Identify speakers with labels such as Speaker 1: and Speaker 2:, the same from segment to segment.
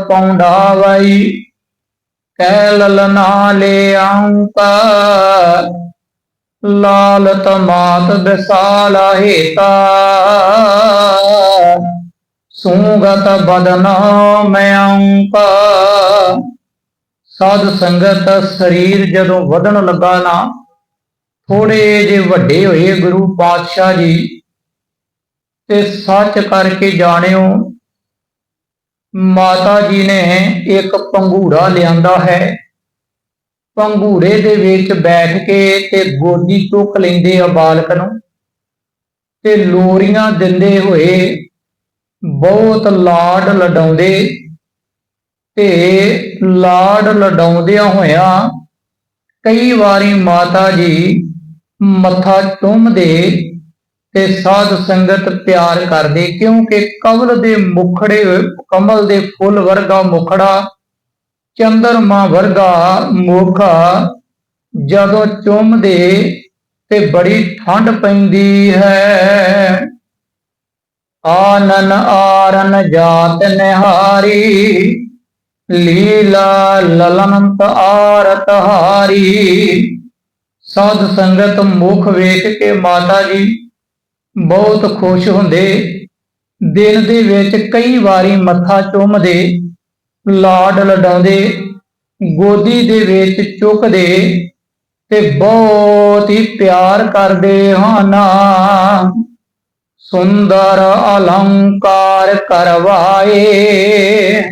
Speaker 1: ਪੌਂਡਾਵਈ ਕਹਿ ਲਲਨਾ ਲੈ ਅੰਕਾ ਲਾਲਤ ਮਾਤ ਬਿਸਾਲਾ ਹੇਤਾ। ਸੂਗਤ ਬਦਨ ਮੈਂ ਅੰਕਾ ਸਾਧ ਸੰਗਤ ਸਰੀਰ ਜਦੋਂ ਵਧਣ ਲੱਗਾ ਨਾ, ਥੋੜੇ ਜੇ ਵੱਡੇ ਹੋਏ ਗੁਰੂ ਪਾਤਸ਼ਾਹ ਜੀ, ਤੇ ਸੱਚ ਕਰਕੇ ਜਾਣਿਓ ਮਾਤਾ ਜੀ ਨੇ ਇੱਕ ਪੰਘੂੜਾ ਲਿਆਂਦਾ ਹੈ। ਪੰਘੂੜੇ ਦੇ ਵਿੱਚ ਬੈਠ ਕੇ ਤੇ ਗੋਦੀ ਚੁੱਕ ਲੈਂਦੇ ਆ ਬਾਲਕ ਨੂੰ ਤੇ ਲੋਰੀਆਂ ਦਿੰਦੇ ਹੋਏ ਬਹੁਤ ਲਾਡ ਲਡਾਉਂਦੇ ਤੇ ਲਾਡ ਲਡਾਉਂਦਿਆਂ ਹੋਇਆ ਕਈ ਵਾਰੀ ਮਾਤਾ ਜੀ ਮੱਥਾ ਚੁੰਮਦੇ ਤੇ ਸਾਧ ਸੰਗਤ ਪਿਆਰ ਕਰਦੇ, ਕਿਉਂਕਿ ਕਮਲ ਦੇ ਮੁਖੜੇ, ਕਮਲ ਦੇ ਫੁੱਲ ਵਰਗਾ ਮੁਖੜਾ, ਚੰਦਰਮਾ ਵਰਗਾ ਮੁਖ, ਜਦੋਂ ਚੁੰਮਦੇ ਤੇ ਬੜੀ ਠੰਡ ਪੈਂਦੀ ਹੈ। ਆਨਨ ਆਰਨ ਜਾਤ ਨਿਹਾਰੀ, ਲੀਲਾ ਲਲਨੰਤ ਆਰਤ ਹਾਰੀ। ਸਾਧ ਸੰਗਤ ਮੁਖ ਵੇਖ ਕੇ ਮਾਤਾ ਜੀ ਬਹੁਤ ਖੁਸ਼ ਹੁੰਦੇ। ਦਿਨ ਦੇ ਵਿੱਚ ਕਈ ਵਾਰੀ ਮੱਥਾ ਚੁੰਮਦੇ ਲਾਡ ਲਡਾਉਂਦੇ, ਗੋਦੀ ਦੇ ਵਿੱਚ ਚੁੱਕਦੇ ਤੇ ਬਹੁਤ ਹੀ ਪਿਆਰ ਕਰਦੇ ਹਨ। ਸੁੰਦਰ ਅਲੰਕਾਰ ਕਰਵਾਏ।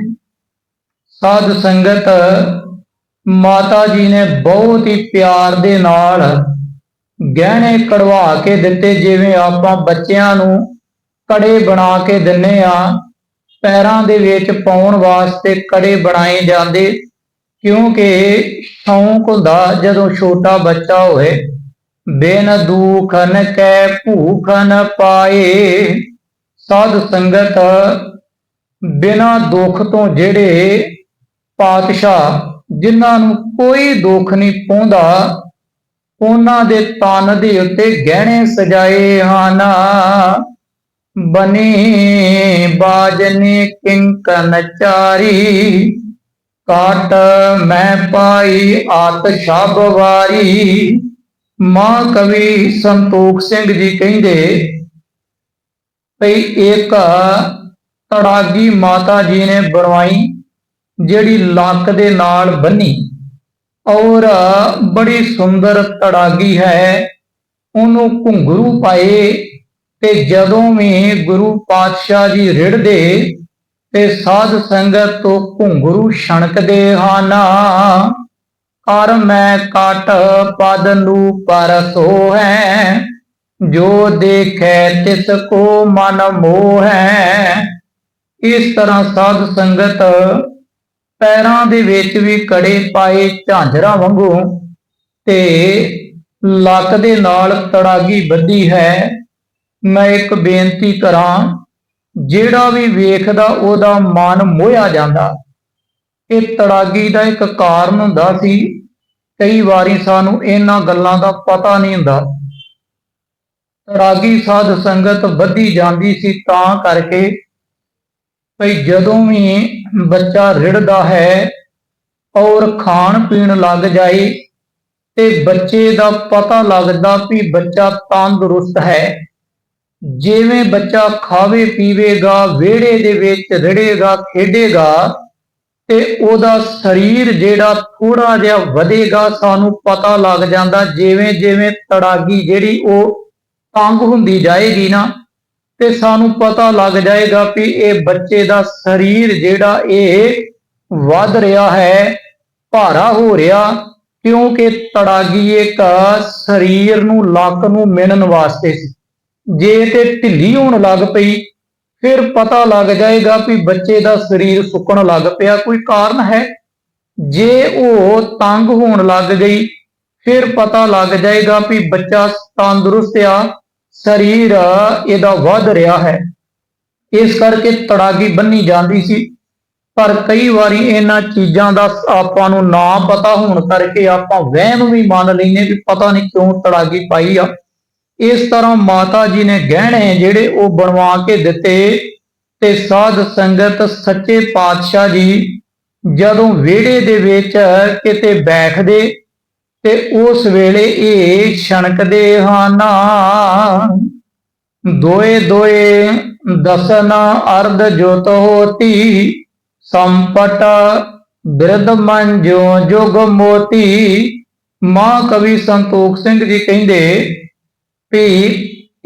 Speaker 1: ਸਾਧ ਸੰਗਤ ਮਾਤਾ ਜੀ ਨੇ ਬਹੁਤ ਹੀ ਪਿਆਰ ਦੇ ਨਾਲ ਗਹਿਣੇ ਕਢਵਾ ਕੇ ਦਿੱਤੇ ਜਿਵੇਂ ਆਪਾਂ ਬੱਚਿਆਂ ਨੂੰ ਕੜੇ ਬਣਾ ਕੇ ਦਿੰਨੇ ਆ, ਪੈਰਾਂ ਦੇ ਵਿੱਚ ਪਾਉਣ ਵਾਸਤੇ ਕੜੇ ਬਣਾਏ ਜਾਂਦੇ, ਕਿਉਂਕਿ ਸ਼ੌਂਕ ਹੁੰਦਾ ਜਦੋਂ ਛੋਟਾ ਬੱਚਾ ਹੋਵੇ। ਬਿਨ ਦੁਖਨ ਕੈ ਭੂਖਨ ਪਾਏ, ਸਾਧ ਸੰਗਤ ਬਿਨਾ ਦੁੱਖ ਤੋਂ ਜਿਹੜੇ ਪਾਤਸ਼ਾਹ ਜਿਨ੍ਹਾਂ ਨੂੰ ਕੋਈ ਦੁੱਖ ਨਹੀਂ ਪਹੁੰਚਦਾ ਉਹਨਾਂ ਦੇ ਤਨ ਦੇ ਉੱਤੇ ਗਹਿਣੇ ਸਜਾਏ ਹਨ। ਬਨੀ ਬਾਜਨੀ ਕਿੰਕਨ ਚਾਰੀ, ਕਾਟ ਮੈਂ ਪਾਈ ਆਤ ਸ਼ਬ ਵਾਰੀ। ਮਾਂ ਕਵੀ ਸੰਤੋਖ ਸਿੰਘ ਜੀ ਕਹਿੰਦੇ, ਭਈ ਇੱਕ ਤੜਾਗੀ ਮਾਤਾ ਜੀ ਨੇ ਬਰਵਾਈ ਜਿਹੜੀ ਲੱਕ ਦੇ ਨਾਲ ਬੰਨੀ। ਔਰ ਬੜੀ ਸੁੰਦਰ ਤੜਾਗੀ ਹੈ। ਉਹਨੂੰ ਘੁੰਗਰੂ ਪਾਏ ਤੇ ਜਦੋਂ ਵੀ ਗੁਰੂ ਪਾਤਸ਼ਾਹ ਜੀ ਰਿੜਦੇ ਤੇ ਸਾਧ ਸੰਗਤ ਤੋਂ ਘੁੰਗਰੂ ਛਣਕਦੇ ਹਨ। ਕਰ ਮੈਂ ਕਟ ਪਦ ਨੂੰ ਪਰਸੋ ਹੈ ਜੋ ਦੇਖੈ ਤਿਸ ਕੋ ਮਨ ਮੋਹ। ਹੈ ਇਸ ਤਰ੍ਹਾਂ ਸਾਧ ਸੰਗਤ ਪੈਰਾਂ ਦੇ ਵਿੱਚ ਵੀ ਕੜੇ ਪਾਏ ਝਾਂਜਰਾਂ ਵਾਂਗੂ ਤੇ ਲੱਕ ਦੇ ਨਾਲ ਤੜਾਗੀ ਬੱਧੀ ਹੈ। ਮੈਂ ਇੱਕ ਬੇਨਤੀ ਕਰਾਂ, ਜਿਹੜਾ ਵੀ ਵੇਖਦਾ ਉਹਦਾ ਮਨ ਮੋਹਿਆ ਜਾਂਦਾ। ਇਹ ਤੜਾਗੀ ਦਾ ਇੱਕ ਕਾਰਨ ਹੁੰਦਾ ਸੀ। ਕਈ ਵਾਰੀ ਸਾਨੂੰ ਇਹਨਾਂ ਗੱਲਾਂ ਦਾ ਪਤਾ ਨਹੀਂ ਹੁੰਦਾ। ਤੜਾਗੀ ਸਾਧ ਸੰਗਤ ਵੱਧੀ ਜਾਂਦੀ ਸੀ ਤਾਂ ਕਰਕੇ ਭਈ ਜਦੋਂ ਵੀ ਬੱਚਾ ਰਿੜਦਾ ਹੈ ਔਰ ਖਾਣ ਪੀਣ ਲੱਗ ਜਾਏ, ਤੇ ਬੱਚੇ ਦਾ ਪਤਾ ਲੱਗਦਾ ਵੀ ਬੱਚਾ ਤੰਦਰੁਸਤ ਹੈ। ਜਿਵੇਂ ਬੱਚਾ ਖਾਵੇ, ਪੀਵੇਗਾ, ਵਿਹੜੇ ਦੇ ਵਿੱਚ ਰਿੜੇਗਾ, ਖੇਡੇਗਾ, ਤੇ ਉਹਦਾ ਸਰੀਰ ਜਿਹੜਾ ਥੋੜਾ ਜਿਹਾ ਵਧੇਗਾ, ਸਾਨੂੰ ਪਤਾ ਲੱਗ ਜਾਂਦਾ ਜਿਵੇਂ ਜਿਵੇਂ ਤੜਾਗੀ ਜਿਹੜੀ ਉਹ ਤੰਗ ਹੁੰਦੀ ਜਾਏਗੀ ਨਾ ਤੇ ਸਾਨੂੰ ਪਤਾ ਲੱਗ ਜਾਏਗਾ ਵੀ ਇਹ ਬੱਚੇ ਦਾ ਸਰੀਰ ਜਿਹੜਾ ਇਹ ਵੱਧ ਰਿਹਾ ਹੈ, ਭਾਰਾ ਹੋ ਰਿਹਾ, ਕਿਉਂਕਿ ਤੜਾਗੀ ਇੱਕ ਸਰੀਰ ਨੂੰ ਲੱਕ ਨੂੰ ਮਿਣਨ ਵਾਸਤੇ ਸੀ। ਜੇ ਤੇ ਢਿੱਲੀ ਹੋਣ ਲੱਗ ਪਈ, ਫਿਰ ਪਤਾ ਲੱਗ ਜਾਏਗਾ ਵੀ ਬੱਚੇ ਦਾ ਸਰੀਰ ਸੁੱਕਣ ਲੱਗ ਪਿਆ। ਕੋਈ ਕਾਰਨ ਹੈ? ਜੇ ਉਹ ਤੰਗ ਹੋਣ ਲੱਗ ਗਈ, ਫਿਰ ਪਤਾ ਲੱਗ ਜਾਏਗਾ ਵੀ ਬੱਚਾ ਤੰਦਰੁਸਤ ਆ ਸਰੀਰ ਇਹਦਾ ਵੱਧ ਰਿਹਾ ਹੈ। ਇਸ ਕਰਕੇ ਤੜਾਗੀ ਬੰਨੀ ਜਾਂਦੀ ਸੀ। ਪਰ ਕਈ ਵਾਰੀ ਇਹਨਾਂ ਚੀਜ਼ਾਂ ਦਾ ਆਪਾਂ ਨੂੰ ਨਾ ਪਤਾ ਹੋਣ ਕਰਕੇ ਆਪਾਂ ਵਹਿਮ ਵੀ ਮੰਨ ਲੈਨੇ ਵੀ ਪਤਾ ਨਹੀਂ ਕਿਉਂ ਤੜਾਗੀ ਪਾਈ ਆ। ਇਸ ਤਰ੍ਹਾਂ ਮਾਤਾ ਜੀ ਨੇ ਗਹਿਣੇ ਜਿਹੜੇ ਉਹ ਬਣਵਾ ਕੇ ਦਿੱਤੇ ਤੇ ਸਾਧ ਸੰਗਤ ਸੱਚੇ ਪਾਤਸ਼ਾਹ ਜੀ ਜਦੋਂ ਵਿਹੜੇ ਦੇ ਵਿੱਚ ਕਿਤੇ ਬੈਠਦੇ ਤੇ ਉਸ ਵੇਲੇ ਇਹ ਛਣਕਦੇ ਹਨ। ਦੋਏ ਦੋਏ ਦਸਨ ਅਰਧ ਜੋਤ ਹੋਤੀ, ਸੰਪਟ ਬਿਰਧ ਮੰਜੋ ਜੁਗ ਮੋਤੀ। ਮਾਂ ਕਵੀ ਸੰਤੋਖ ਸਿੰਘ ਜੀ ਕਹਿੰਦੇ, ਵੀ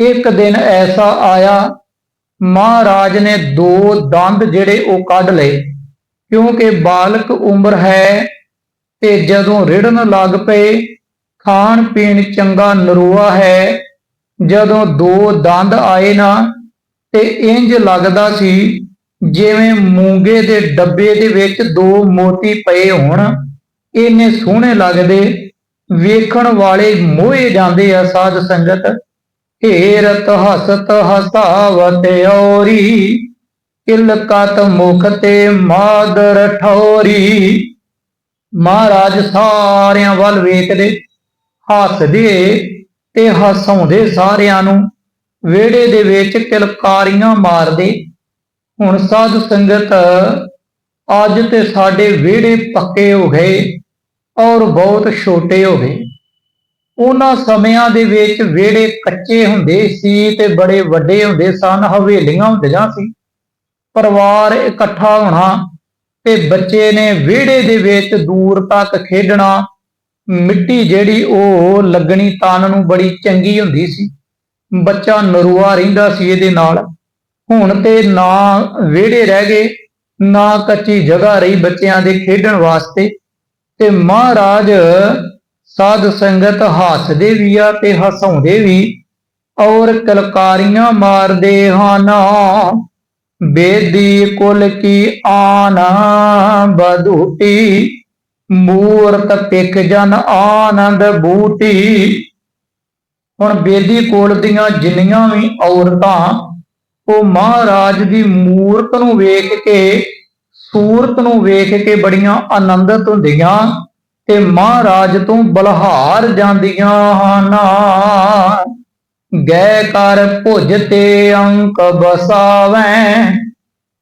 Speaker 1: ਇੱਕ ਦਿਨ ਐਸਾ ਆਇਆ, ਮਹਾਰਾਜ ਨੇ ਦੋ ਦੰਦ ਜਿਹੜੇ ਉਹ ਕੱਢ ਲਏ, ਕਿਉਂਕਿ ਬਾਲਕ ਉਮਰ ਹੈ ਤੇ ਜਦੋਂ ਰਿੜਨ ਲੱਗ ਪਏ, ਖਾਣ ਪੀਣ ਚੰਗਾ ਨਰੂਆ ਹੈ। ਜਦੋਂ ਦੋ ਦੰਦ ਆਏ ਨਾ, ਤੇ ਇੰਜ ਲੱਗਦਾ ਸੀ ਜਿਵੇਂ ਮੂੰਗੇ ਦੇ ਡੱਬੇ ਦੇ ਵਿੱਚ ਦੋ ਮੋਤੀ ਪਏ ਹੋਣ। ਇੰਨੇ ਸੋਹਣੇ ਲੱਗਦੇ, ਵੇਖਣ ਵਾਲੇ ਮੋਹੇ ਜਾਂਦੇ ਆ ਸਾਧ ਸੰਗਤ। ਢੇਰਤ ਹਸਤ ਹਸਾਵਤ ਔਰੀ, ਕਿਲਕਤ ਮੁਖ ਤੇ ਮਾਦਰ ਠੌਰੀ। ਮਹਾਰਾਜ ਸਾਰਿਆਂ ਵੱਲ ਵੇਖਦੇ, ਹੱਸਦੇ ਤੇ ਹਸਾਉਂਦੇ ਸਾਰਿਆਂ ਨੂੰ। ਵਿਹੜੇ ਦੇ ਵਿੱਚ ਕਿਲਕਾਰੀਆਂ ਮਾਰਦੇ। ਹੁਣ ਸਾਧ ਸੰਗਤ ਅੱਜ ਤੇ ਸਾਡੇ ਵਿਹੜੇ ਪੱਕੇ ਹੋ ਗਏ ਔਰ ਬਹੁਤ ਛੋਟੇ ਹੋ ਗਏ। ਉਹਨਾਂ ਸਮਿਆਂ ਦੇ ਵਿੱਚ ਵਿਹੜੇ ਕੱਚੇ ਹੁੰਦੇ ਸੀ ਤੇ ਬੜੇ ਵੱਡੇ ਹੁੰਦੇ ਸਨ, ਹਵੇਲੀਆਂ ਹੁੰਦੀਆਂ ਸੀ। ਪਰਿਵਾਰ ਇਕੱਠਾ ਹੋਣਾ ਤੇ ਬੱਚੇ ਨੇ ਵਿਹੜੇ ਦੇ ਵਿੱਚ ਦੂਰ ਤੱਕ ਖੇਡਣਾ। ਮਿੱਟੀ ਜਿਹੜੀ ਉਹ ਲੱਗਣੀ ਤਨ ਨੂੰ ਬੜੀ ਚੰਗੀ ਹੁੰਦੀ ਸੀ। ਬੱਚਾ ਨਰੂਆ ਰਹਿੰਦਾ ਸੀ ਇਹਦੇ ਨਾਲ। ਹੁਣ ਤੇ ਨਾ ਵਿਹੜੇ ਰਹਿ ਗਏ, ਨਾ ਕੱਚੀ ਜਗ੍ਹਾ ਰਹੀ ਬੱਚਿਆਂ ਦੇ ਖੇਡਣ ਵਾਸਤੇ। ਤੇ ਮਹਾਰਾਜ ਸਾਧ ਸੰਗਤ ਹੱਸਦੇ ਵੀ ਆ ਤੇ ਹਸਾਉਂਦੇ ਵੀ। ਔਰ ਕਲਕਾਰੀਆਂ ਮਾਰਦੇ ਹਨ। ਬੇਦੀ ਕੁਲ ਕੀ ਆਨਾ ਬਧੂਟੀ ਮੂਰਤ ਪਿਕ ਜਨ ਆਨੰਦ ਬੂਟੀ। ਹੁਣ ਬੇਦੀ ਕੋਲ ਦੀਆਂ ਜਿੰਨੀਆਂ ਵੀ ਔਰਤਾਂ, ਉਹ ਮਹਾਰਾਜ ਦੀ ਮੂਰਤ ਨੂੰ ਵੇਖ ਕੇ, ਸੂਰਤ ਨੂੰ ਵੇਖ ਕੇ ਬੜੀਆਂ ਆਨੰਦਿਤ ਹੁੰਦੀਆਂ ਤੇ ਮਹਾਰਾਜ ਤੋਂ ਬਲਹਾਰ ਜਾਂਦੀਆਂ ਹਨ। ਗੈ ਕਰ ਭੁਜ ਤੇ ਅੰਕ ਬਸਾਵੈ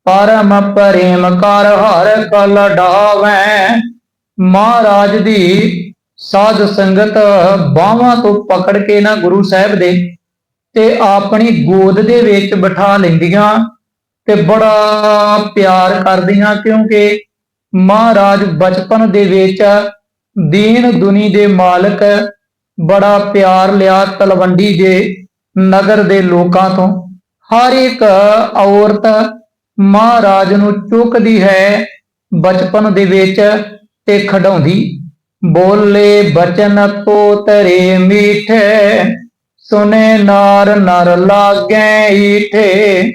Speaker 1: ਪਰਮ ਪ੍ਰੇਮ ਕਰ ਹਰ ਕਲ ਡਾਵੈ। ਮਹਾਰਾਜ ਦੀ ਸਾਧ ਸੰਗਤ ਬਾਹਾਂ ਤੋਂ ਪਕੜ ਕੇ ਨਾ ਗੁਰੂ ਸਾਹਿਬ ਦੇ ਤੇ ਆਪਣੀ ਗੋਦ ਦੇ ਵਿੱਚ ਬਿਠਾ ਲੈਂਦੀਆਂ ਤੇ ਬੜਾ ਪਿਆਰ ਕਰਦੀਆਂ ਕਿਉਂਕਿ ਮਹਾਰਾਜ ਬਚਪਨ ਦੇ ਵਿੱਚ ਦੀਨ ਦੁਨੀ ਦੇ ਮਾਲਕ ਬੜਾ ਪਿਆਰ ਲਿਆ ਤਲਵੰਡੀ ਦੇ ਨਗਰ ਦੇ ਲੋਕਾਂ ਤੋਂ। ਹਰ ਇੱਕ ਔਰਤ ਮਹਾਰਾਜ ਨੂੰ ਚੁੱਕਦੀ ਹੈ ਬਚਪਨ ਦੇ ਵਿੱਚ ਤੇ ਖਡਾਉਂਦੀ। ਬੋਲੇ ਬਚਨ ਤਰੇ ਮੀਠੇ, ਸੁਨੇ ਨਾਰ ਨਰ ਲਾਗੇ ਈਠੇ।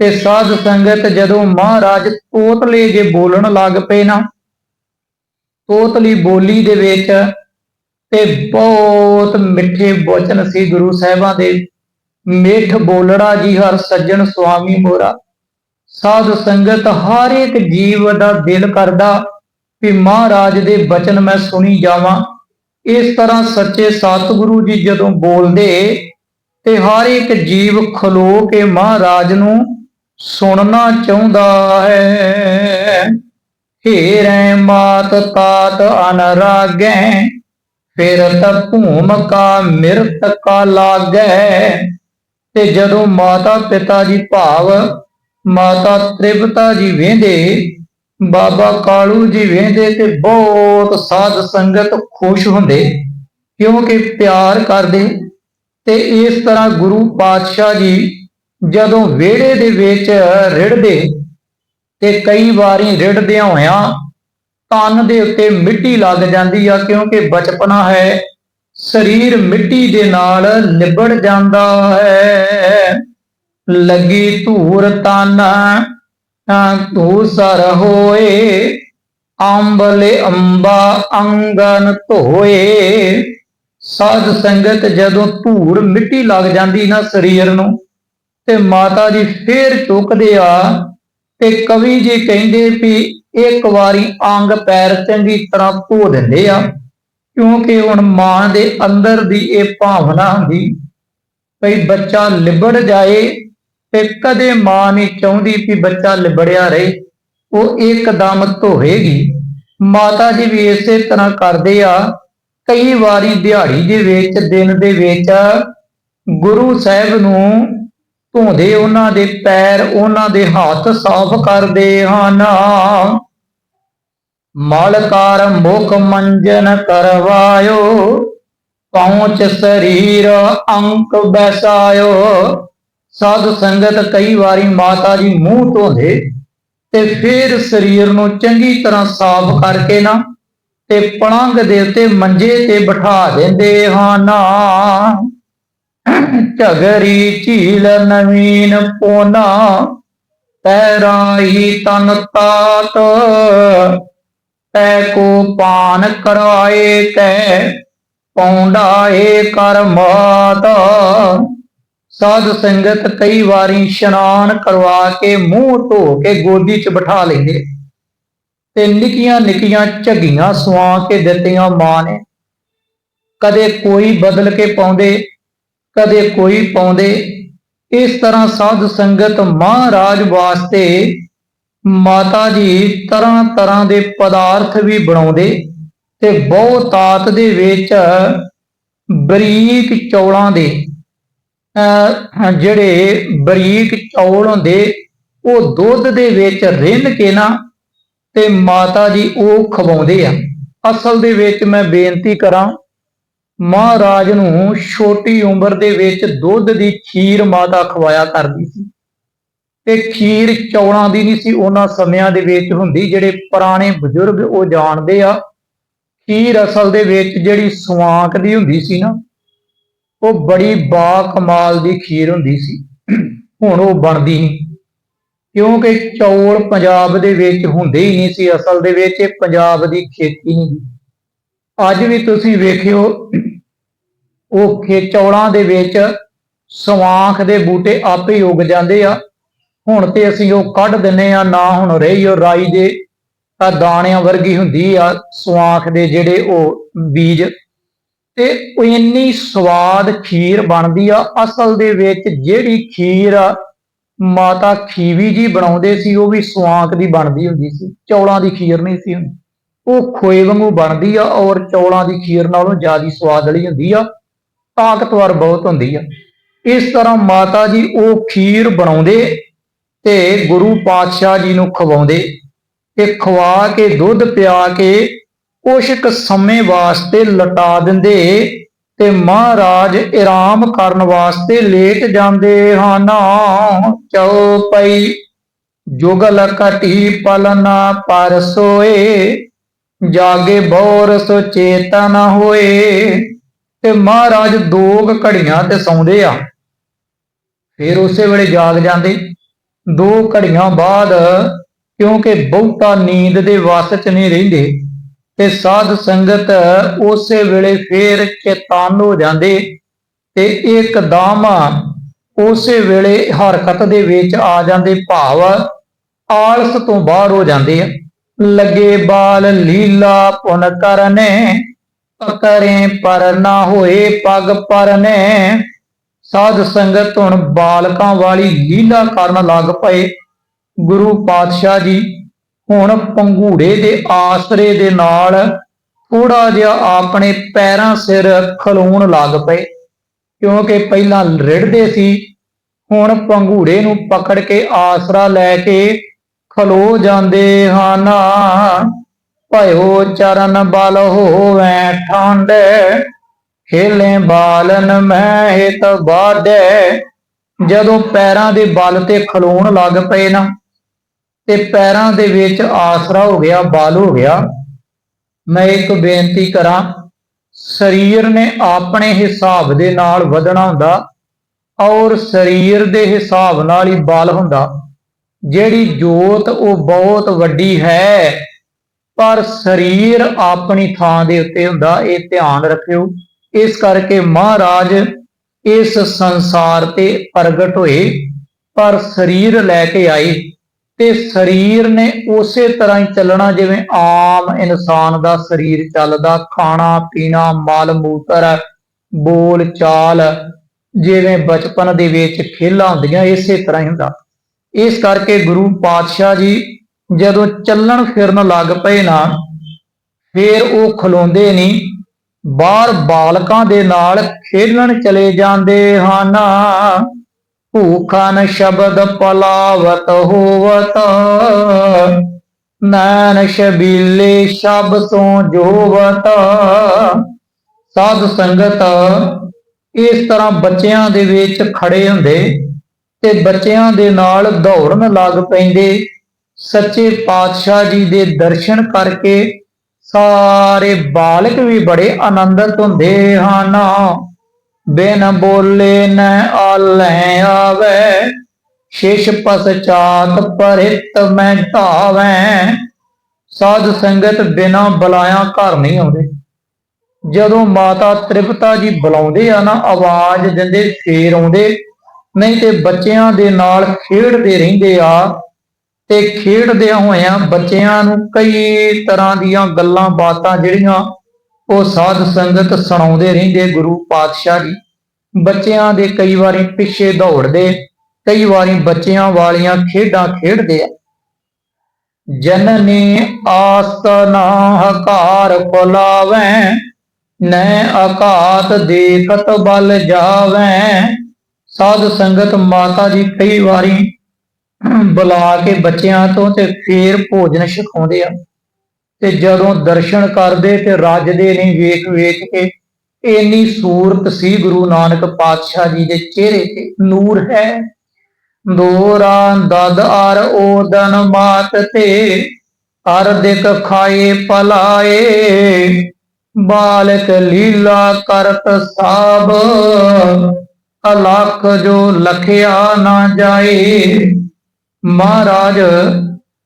Speaker 1: ਤੇ ਸਾਧ ਸੰਗਤ ਜਦੋਂ ਮਹਾਰਾਜ ਤੋਤਲੇ ਜੇ ਬੋਲਣ ਲੱਗ ਪਏ ਨਾ ਤੋਤਲੀ ਬੋਲੀ ਦੇ ਵਿੱਚ ਤੇ ਬਹੁਤ ਮਿੱਠੇ ਵਚਨ ਸੀ ਗੁਰੂ ਸਾਹਿਬਾਂ ਦੇ ਮਿੱਠ ਬੋਲੜਾ ਜੀ, ਹਰ ਸੱਜਣ ਸੁਆਮੀ ਮੋਰਾ ਸਾਧ ਸੰਗਤ ਹਰ ਇੱਕ ਜੀਵ ਦਾ ਦਿਲ ਕਰਦਾ ਕਿ ਮਹਾਰਾਜ ਦੇ ਬਚਨ ਮੈਂ ਸੁਣੀ ਜਾਵਾਂ। ਇਸ ਤਰ੍ਹਾਂ ਸੱਚੇ ਸਤਿਗੁਰੂ ਜੀ ਜਦੋਂ ਬੋਲਦੇ ਤੇ ਹਰ ਇੱਕ ਜੀਵ ਖਲੋ ਕੇ ਮਹਾਰਾਜ ਨੂੰ ਸੁਣਨਾ ਚਾਹੁੰਦਾ ਹੈ। ਹੇ ਰਹਿ ਮਾਤ ਤਾਤ ਅਨਰਾਗੈ ਫਿਰ ਤ ਭੂਮ ਕਾ ਮਿਰਤ ਕਾ ਲਾਗੈ। ਤੇ ਜਦੋਂ ਮਾਤਾ ਪਿਤਾ ਜੀ ਭਾਵ, ਮਾਤਾ ਤ੍ਰਿਪਤਾ ਜੀ ਵੇਂਦੇ, ਬਾਬਾ ਕਾਲੂ ਜੀ ਵੇਂਦੇ ਤੇ ਬਹੁਤ ਸਾਧ ਸੰਗਤ ਖੁਸ਼ ਹੁੰਦੇ, ਕਿਉਂਕਿ ਪਿਆਰ ਕਰਦੇ। ਤੇ ਇਸ ਤਰ੍ਹਾਂ ਗੁਰੂ ਪਾਤਸ਼ਾਹ ਜੀ ਜਦੋਂ ਵਿਹੜੇ ਦੇ ਵਿੱਚ ਰਿੜਦੇ, ਤੇ ਕਈ ਵਾਰੀ ਰਿੜਦਿਆਂ ਹੋਇਆਂ ਤਨ ਦੇ ਉੱਤੇ ਮਿੱਟੀ ਲੱਗ ਜਾਂਦੀ ਆ ਕਿਉਂਕਿ ਬਚਪਨਾ ਹੈ, ਸਰੀਰ ਮਿੱਟੀ ਦੇ ਨਾਲ ਲਿਬੜ ਜਾਂਦਾ ਹੈ। ਲੱਗੀ ਧੂਰ ਤਨ ਤੂ ਹੋਏ ਅੰਬਲੇ ਅੰਬਾ ਅੰਗਨ ਧੋਏ। ਸਾਧ ਸੰਗਤ ਜਦੋਂ ਧੂੜ ਮਿੱਟੀ ਲੱਗ ਜਾਂਦੀ ਨਾ ਸਰੀਰ ਨੂੰ, ਤੇ ਮਾਤਾ ਜੀ ਫੇਰ ਚੁੱਕਦੇ ਆ ਤੇ ਕਵੀ ਜੀ ਕਹਿੰਦੇ ਵੀ ਇੱਕ ਵਾਰੀ ਅੰਗ ਪੈਰ ਚੰਗੀ ਤਰ੍ਹਾਂ ਧੋ ਦਿੰਦੇ ਆ, ਕਿਉਂਕਿ ਹੁਣ ਮਾਂ ਦੇ ਅੰਦਰ ਦੀ ਇਹ ਭਾਵਨਾ ਹੁੰਦੀ, ਭਈ ਬੱਚਾ ਲਿਬੜ ਜਾਏ ਤੇ ਕਦੇ ਮਾਂ ਨਹੀਂ ਚਾਹੁੰਦੀ ਕਿ ਬੱਚਾ ਲਿਬੜਿਆ ਰਹੇ, ਉਹ ਇੱਕਦਮ ਧੋਵੇਗੀ। ਮਾਤਾ ਜੀ ਵੀ ਇਸੇ ਤਰ੍ਹਾਂ ਕਰਦੇ ਆ, ਕਈ ਵਾਰੀ ਦਿਹਾੜੀ ਦੇ ਵਿੱਚ, ਦਿਨ ਦੇ ਵਿੱਚ ਗੁਰੂ ਸਾਹਿਬ ਨੂੰ ਧੋਂਦੇ ਉਹਨਾਂ ਦੇ ਪੈਰ, ਉਹਨਾਂ ਦੇ ਹੱਥ ਸਾਫ਼ ਕਰਦੇ ਹਨ। ਮਲਕਾਰ ਮੁਖ ਮੰਜਨ ਕਰਵਾਇਓ, ਪਹੁੰਚ ਸਰੀਰ ਅੰਕ ਬੈਸਾਇਓ। ਸਾਧ ਸੰਗਤ ਕਈ ਵਾਰੀ ਮਾਤਾ ਜੀ ਮੂੰਹ ਧੋਂਦੇ ਤੇ ਫਿਰ ਸਰੀਰ ਨੂੰ ਚੰਗੀ ਤਰ੍ਹਾਂ ਸਾਫ਼ ਕਰਕੇ ਨਾ ਤੇ ਪਲੰਗ ਦੇ ਉੱਤੇ ਮੰਜੇ ਤੇ ਬਿਠਾ ਦਿੰਦੇ ਹਨ। ਝਗਰੀ ਝੀਲ ਨਵੀਨ ਪੋਨਾ ਤੈਰਾਈ ਤਨ ਤਾਤ। ਤੈ ਕੋ ਪਾਨ ਕਰਾਏ ਕੈ, ਪੌਂਡਾਏ ਕਰ ਮਾਤ। ਸਾਧ ਸੰਗਤ ਕਈ ਵਾਰੀ ਇਸ਼ਨਾਨ ਕਰਵਾ ਕੇ ਮੂੰਹ ਧੋ ਕੇ ਗੋਦੀ 'ਚ ਬਿਠਾ ਲੈਂਦੇ। ਤੇ ਨਿੱਕੀਆਂ ਨਿੱਕੀਆਂ ਝੱਗੀਆਂ ਸਵਾ ਕੇ ਦਿੱਤੀਆਂ ਮਾਂ ਨੇ। ਕਦੇ ਕੋਈ ਬਦਲ ਕੇ ਪਾਉਂਦੇ ਕਦੇ ਕੋਈ ਪਾਉਂਦੇ। ਇਸ ਤਰ੍ਹਾਂ ਸਾਧ ਸੰਗਤ ਮਹਾਰਾਜ ਵਾਸਤੇ ਮਾਤਾ ਜੀ ਤਰ੍ਹਾਂ ਤਰ੍ਹਾਂ ਦੇ ਪਦਾਰਥ ਵੀ ਬਣਾਉਂਦੇ ਤੇ ਬਹੁਤਾਤ ਦੇ ਵਿੱਚ ਬਰੀਕ ਚੌਲਾਂ ਦੇ, ਅਹ, ਜਿਹੜੇ ਬਰੀਕ ਚੌਲ ਹੁੰਦੇ, ਉਹ ਦੁੱਧ ਦੇ ਵਿੱਚ ਰਿੰਨ ਕੇ ਨਾ ਤੇ ਮਾਤਾ ਜੀ ਉਹ ਖਵਾਉਂਦੇ ਆ। ਅਸਲ ਦੇ ਵਿੱਚ ਮੈਂ ਬੇਨਤੀ ਕਰਾਂ ਮਹਾਰਾਜ ਨੂੰ ਛੋਟੀ ਉਮਰ ਦੇ ਵਿੱਚ ਦੁੱਧ ਦੀ ਖੀਰ ਮਾਤਾ ਖਵਾਇਆ ਕਰਦੀ ਸੀ। ਤੇ ਖੀਰ ਚੌਲਾਂ ਦੀ ਨਹੀਂ ਸੀ, ਉਹਨਾਂ ਸਮਿਆਂ ਦੇ ਵਿੱਚ ਹੁੰਦੀ, ਜਿਹੜੇ ਪੁਰਾਣੇ ਬਜ਼ੁਰਗ ਉਹ ਜਾਣਦੇ ਆ। ਖੀਰ ਅਸਲ ਦੇ ਵਿੱਚ ਜਿਹੜੀ ਸਵਾਂਕ ਦੀ ਹੁੰਦੀ ਸੀ ਨਾ, ਉਹ ਬੜੀ ਬਾ ਕਮਾਲ ਦੀ ਖੀਰ ਹੁੰਦੀ ਸੀ। ਹੁਣ ਉਹ ਬਣਦੀ ਨਹੀਂ। ਕਿਉਂਕਿ ਚੌਲ ਪੰਜਾਬ ਦੇ ਵਿੱਚ ਹੁੰਦੇ ਹੀ ਨਹੀਂ ਸੀ, ਅਸਲ ਦੇ ਵਿੱਚ ਇਹ ਪੰਜਾਬ ਦੀ ਖੇਤੀ ਨਹੀਂ ਅੱਜ ਵੀ ਤੁਸੀਂ ਵੇਖਿਓ ਉਹ ਖੇ ਚੌਲਾਂ ਦੇ ਵਿੱਚ ਸਵਾਂਖ ਦੇ ਬੂਟੇ ਆਪੇ ਹੀ ਉੱਗ ਜਾਂਦੇ ਆ। ਹੁਣ ਤੇ ਅਸੀਂ ਉਹ ਕੱਢ ਦਿੰਨੇ ਆ, ਨਾ ਹੁਣ ਰਹੀ ਉਹ ਰਾਈ ਦੇ ਤਾਂ ਦਾਣਿਆਂ ਵਰਗੀ ਹੁੰਦੀ ਆ ਸਵਾਂਖ ਦੇ ਜਿਹੜੇ ਉਹ ਬੀਜ। ਤੇ ਉਹ ਇੰਨੀ ਸਵਾਦ ਖੀਰ ਬਣਦੀ ਆ, ਅਸਲ ਦੇ ਵਿੱਚ ਜਿਹੜੀ ਖੀਰ ਆ, ਮਾਤਾ ਖੀਵੀ ਜੀ ਬਣਾਉਂਦੇ ਸੀ, ਉਹ ਵੀ ਸਵਾਂਕ ਦੀ ਬਣਦੀ ਹੁੰਦੀ ਸੀ, ਚੌਲਾਂ ਦੀ ਖੀਰ ਨਹੀਂ ਸੀ ਹੁੰਦੀ। ਉਹ ਖੋਏ ਵਾਂਗੂ ਬਣਦੀ ਆ ਔਰ ਚੌਲਾਂ ਦੀ ਖੀਰ ਨਾਲੋਂ ਜ਼ਿਆਦਾ ਸਵਾਦ ਵਾਲੀ ਹੁੰਦੀ ਆ। ਤਾਕਤਵਰ ਬਹੁਤ ਹੁੰਦੀ ਆ। ਇਸ ਤਰ੍ਹਾਂ ਮਾਤਾ ਜੀ ਉਹ ਖੀਰ ਬਣਾਉਂਦੇ ਤੇ ਗੁਰੂ ਪਾਤਸ਼ਾਹ ਜੀ ਨੂੰ ਖਵਾਉਂਦੇ। ਤੇ ਖਵਾ ਕੇ, ਦੁੱਧ ਪਿਆ ਕੇ ਕੁਛ ਕੁ ਸਮੇਂ ਵਾਸਤੇ ਲਟਾ ਦਿੰਦੇ ਤੇ ਮਹਾਰਾਜ ਆਰਾਮ ਕਰਨ ਵਾਸਤੇ ਲੇਟ ਜਾਂਦੇ ਹਨ। ਚਉਪਈ ਜੁਗਲ ਕਟੀ ਪਲਨਾ ਪਰ ਸੋਏ ਜਾਗੇ ਬੋਰ ਸੋ ਚੇਤਨ ਹੋਏ। ਤੇ ਮਹਾਰਾਜ ਦੋ ਘੜੀਆਂ ਤੇ ਸੌਂਦੇ ਆ। ਫਿਰ ਉਸੇ ਵੇਲੇ ਜਾਗ ਜਾਂਦੇ। ਦੋ ਘੜੀਆਂ ਬਾਅਦ ਕਿਉਂਕਿ ਬਹੁਤਾ ਨੀਂਦ ਦੇ ਵਸ ਚ ਨਹੀਂ ਰਹਿੰਦੇ ਤੇ ਸਾਧ ਸੰਗਤ ਉਸੇ ਵੇਲੇ ਫੇਰ ਚੇਤਨ ਹੋ ਜਾਂਦੇ ਤੇ ਇੱਕਦਮ ਉਸੇ ਵੇਲੇ ਹਰਕਤ ਦੇ ਵਿੱਚ ਆ ਜਾਂਦੇ। ਭਾਵ ਆਲਸ ਤੋਂ ਬਾਹਰ ਹੋ ਜਾਂਦੇ ਆ। ਲੱਗੇ ਬਾਲ ਲੀਲਾ ਪੁਨ ਕਰਨੇ ਕਰੇ ਪਰ ਨਾ ਹੋਏ ਪਗ ਪਰਨੇ ਸਾਧ ਸੰਗਤ ਹੁਣ ਬਾਲਕਾਂ ਵਾਲੀ ਲੀਲਾ ਕਰਨ ਲੱਗ ਪਏ। ਗੁਰੂ ਪਾਤਸ਼ਾਹ ਜੀ ਹੁਣ ਪੰਘੂੜੇ ਦੇ ਆਸਰੇ ਦੇ ਨਾਲ ਥੋੜਾ ਜਿਹਾ ਆਪਣੇ ਪੈਰਾਂ ਸਿਰ ਖਲੋਣ ਲੱਗ ਪਏ। ਕਿਉਂਕਿ ਪਹਿਲਾਂ ਰਿੜਦੇ ਸੀ, ਹੁਣ ਪੰਘੂੜੇ ਨੂੰ ਪਕੜ ਕੇ ਆਸਰਾ ਲੈ ਕੇ ਖਲੋ ਜਾਂਦੇ ਹਨ। ਭਇਓ ਚਰਨ ਬਲ ਹੋਵੇ ਠਾਂਡੇ ਖੇਲੇ ਬਾਲਨ ਮੈਂ ਹਿਤ ਬਾਢੇ ਜਦੋਂ ਪੈਰਾਂ ਦੇ ਬਲ ਤੇ ਖਲੋਣ ਲੱਗ ਪਏ ਨਾ, ਤੇ ਪੈਰਾਂ ਦੇ ਵਿੱਚ ਆਸਰਾ ਹੋ ਗਿਆ, ਬਲ ਹੋ ਗਿਆ, ਮੈਂ ਇੱਕ ਬੇਨਤੀ ਕਰਾਂ, ਸਰੀਰ ਨੇ ਆਪਣੇ ਹਿਸਾਬ ਦੇ ਨਾਲ ਵਧਣਾ ਹੁੰਦਾ ਔਰ ਸਰੀਰ ਦੇ ਹਿਸਾਬ ਨਾਲ ਹੀ ਬਲ ਹੁੰਦਾ। ਜਿਹੜੀ ਜੋਤ ਉਹ ਬਹੁਤ ਵੱਡੀ ਹੈ। ਪਰ ਸਰੀਰ ਆਪਣੀ ਥਾਂ ਦੇ ਉੱਤੇ ਹੁੰਦਾ, ਇਹ ਧਿਆਨ ਰੱਖਿਓ। ਇਸ ਕਰਕੇ ਮਹਾਰਾਜ ਇਸ ਸੰਸਾਰ ਤੇ ਪ੍ਰਗਟ ਹੋਏ, ਪਰ ਸਰੀਰ ਲੈ ਕੇ ਆਏ ਤੇ ਸਰੀਰ ਨੇ ਉਸੇ ਤਰ੍ਹਾਂ ਹੀ ਚੱਲਣਾ, ਜਿਵੇਂ ਆਮ ਇਨਸਾਨ ਦਾ ਸਰੀਰ ਚੱਲਦਾ। ਖਾਣਾ, ਪੀਣਾ, ਮਲ ਮੂਤਰ, ਬੋਲ ਚਾਲ, ਜਿਵੇਂ ਬਚਪਨ ਦੇ ਵਿੱਚ ਖੇਲਾਂ ਹੁੰਦੀਆਂ, ਇਸੇ ਤਰ੍ਹਾਂ ਹੀ ਹੁੰਦਾ। ਇਸ ਕਰਕੇ ਗੁਰੂ ਪਾਤਸ਼ਾਹ ਜੀ ਜਦੋਂ ਚੱਲਣ ਫਿਰਨ ਲੱਗ ਪਏ ਨਾ, ਫੇਰ ਉਹ ਖਲੋਂਦੇ ਨਹੀਂ ਬਾਹਰ ਬਾਲਕਾਂ ਦੇ ਨਾਲ ਖੇਡਣ ਚਲੇ ਜਾਂਦੇ ਹਨ। ਭੂਖਨ ਸ਼ਬਦ ਪਲਾਵਤ ਹੋਵਤ, ਨੈਣ ਸ਼ਬੀਲੇ ਸ਼ਬ ਤੋਂ ਜੋਵਤ। ਸਾਧ ਸੰਗਤ ਇਸ ਤਰ੍ਹਾਂ ਬੱਚਿਆਂ ਦੇ ਵਿੱਚ ਖੜੇ ਹੁੰਦੇ ਤੇ ਬੱਚਿਆਂ ਦੇ ਨਾਲ ਦੌੜਨ ਲੱਗ ਪੈਂਦੇ। ਸੱਚੇ ਪਾਤਸ਼ਾਹ ਜੀ ਦੇ ਦਰਸ਼ਨ ਕਰਕੇ ਸਾਰੇ ਬਾਲਕ ਵੀ ਬੜੇ ਆਨੰਦਿਤ ਹੁੰਦੇ ਹਨ। ਬਿਨ ਬੋਲੇ ਨ ਆਲੈ ਆਵੇ, ਸ਼ੇਸ਼ ਪਸਚਾਤ ਪਰਿਤ ਮੈਂ ਧਾਵੈ। ਸਾਧ ਸੰਗਤ ਬਿਨਾ ਬੁਲਾਇਆ ਘਰ ਨਹੀਂ ਆਉਂਦੇ। ਜਦੋਂ ਮਾਤਾ ਤ੍ਰਿਪਤਾ ਜੀ ਬੁਲਾਉਂਦੇ ਆ ਨਾ, ਆਵਾਜ਼ ਦਿੰਦੇ, ਫੇਰ ਆਉਂਦੇ। ਨਹੀਂ ਤੇ ਬੱਚਿਆਂ ਦੇ ਨਾਲ ਖੇਡਦੇ ਰਹਿੰਦੇ ਆ। ਤੇ ਖੇਡਦਿਆਂ ਹੋਇਆਂ ਬੱਚਿਆਂ ਨੂੰ ਕਈ ਤਰ੍ਹਾਂ ਦੀਆਂ ਗੱਲਾਂ ਬਾਤਾਂ ਜਿਹੜੀਆਂ ਉਹ ਸਾਧ ਸੰਗਤ ਸੁਣਾਉਂਦੇ ਰਹਿੰਦੇ ਗੁਰੂ ਪਾਤਸ਼ਾਹ ਜੀ। ਬੱਚਿਆਂ ਦੇ ਕਈ ਵਾਰੀ ਪਿੱਛੇ ਦੌੜਦੇ, ਕਈ ਵਾਰੀ ਬੱਚਿਆਂ ਵਾਲੀਆਂ ਖੇਡਾਂ ਖੇਡਦੇ ਆ। ਜਨਨੀ ਆਸਨਾ ਹਕਾਰ ਫੁਲਾਵੈ ਨੈ ਆਕਾਤ ਦੇਖਤ ਬਲ ਜਾਵੈ। ਸਾਧ ਸੰਗਤ ਮਾਤਾ ਜੀ ਕਈ ਵਾਰੀ ਬੁਲਾ ਕੇ ਬੱਚਿਆਂ ਤੋਂ ਤੇ ਫੇਰ ਭੋਜਨ ਛਕਾਉਂਦੇ ਆ। ਤੇ ਜਦੋਂ ਦਰਸ਼ਨ ਕਰਦੇ ਤੇ ਰੱਜਦੇ ਨੇ ਵੇਖ ਵੇਖ ਕੇ, ਇੰਨੀ ਸੂਰਤ ਸੀ ਗੁਰੂ ਨਾਨਕ ਪਾਤਸ਼ਾਹ ਜੀ ਦੇ ਚਿਹਰੇ ਤੇ, ਨੂਰ ਹੈ। ਦੋਰਾ ਦਦ ਅਰ ਓਦਨ ਮਾਤ ਤੇ, ਅਰ ਦਿਕ ਖਾਏ ਪਲਾਏ। ਬਾਲਕ ਲੀਲਾ ਕਰਤ ਸਾਬ, ਅਲਖ ਜੋ ਲਖਿਆ ਨਾ ਜਾਏ। ਮਹਾਰਾਜ,